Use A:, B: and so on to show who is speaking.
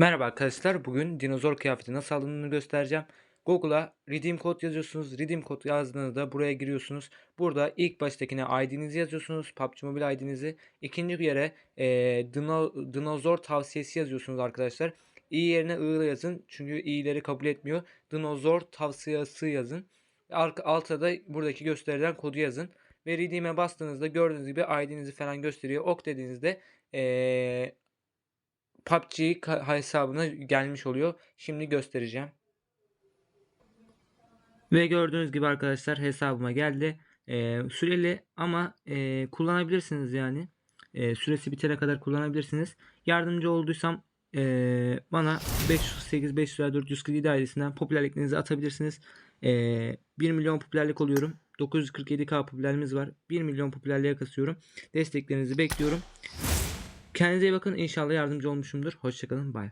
A: Merhaba arkadaşlar. Bugün dinozor kıyafeti nasıl alındığını göstereceğim. Google'a redeem kod yazıyorsunuz. Redeem kod yazdığınızda buraya giriyorsunuz. Burada ilk baştakine ID'nizi yazıyorsunuz. PUBG Mobile ID'nizi. İkinci yere e, dino, dinozor tavsiyesi yazıyorsunuz arkadaşlar. i yerine ı yazın. Çünkü i'leri kabul etmiyor. Dinozor tavsiyesi yazın. Altta da buradaki gösterilen kodu yazın. Ve redeem'e bastığınızda gördüğünüz gibi ID'nizi falan gösteriyor. Ok dediğinizde eee PUBG hesabına gelmiş oluyor. Şimdi göstereceğim. Ve gördüğünüz gibi arkadaşlar hesabıma geldi. Ee, süreli ama e, kullanabilirsiniz yani. Ee, süresi bitene kadar kullanabilirsiniz. Yardımcı olduysam e, bana 508 500 447 ailesinden popülerliklerinizi atabilirsiniz. Ee, 1 milyon popülerlik oluyorum. 947k popülerliğimiz var. 1 milyon popülerliğe kasıyorum. Desteklerinizi bekliyorum. Kendinize iyi bakın. İnşallah yardımcı olmuşumdur. Hoşçakalın. Bay bay.